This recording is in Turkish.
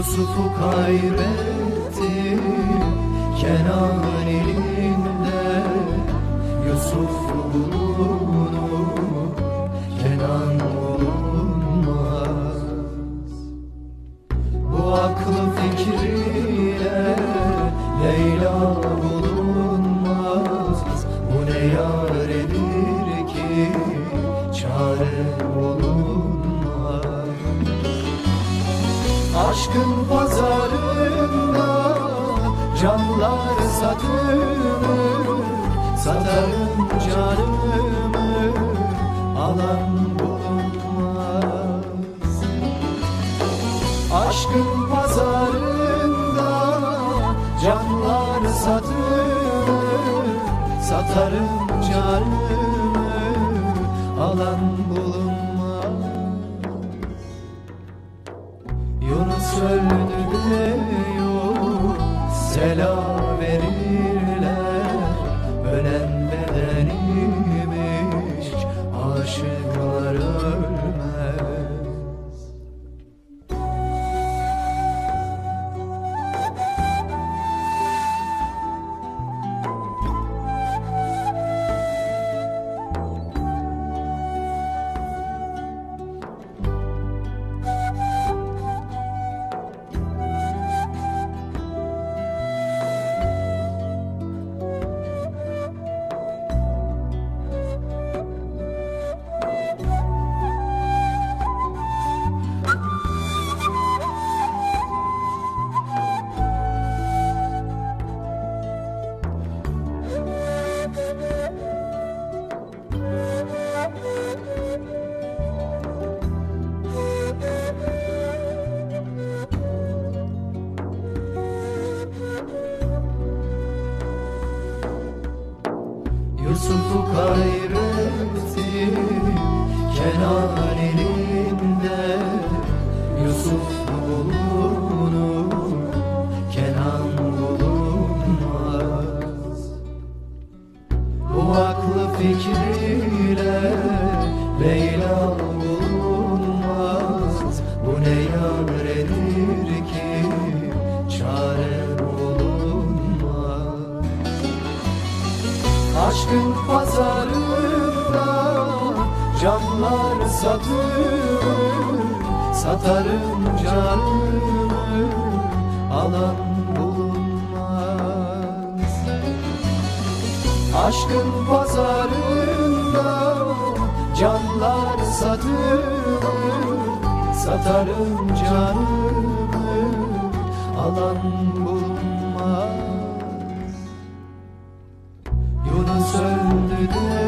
Yusuf'u kaybetti Kenan elinde. Yusuf bulunur Kenan bulunmaz. Bu aklı fikriyle Leyla bulunmaz. Bu ne yaredir ki? Çare bulunmaz Aşkın pazarında Canlar satılır Satarım canımı Alan bulunmaz. Aşkın pazarında canlar satılır Satarım canımı alan bulunmaz Diyor selam Yusuf'u kaybetti Kenan elinde Yusuf Aşkın pazarında canlar satılır Satarım canımı alan bulunmaz. Aşkın pazarında canlar satılır Satarım canımı alan söndü de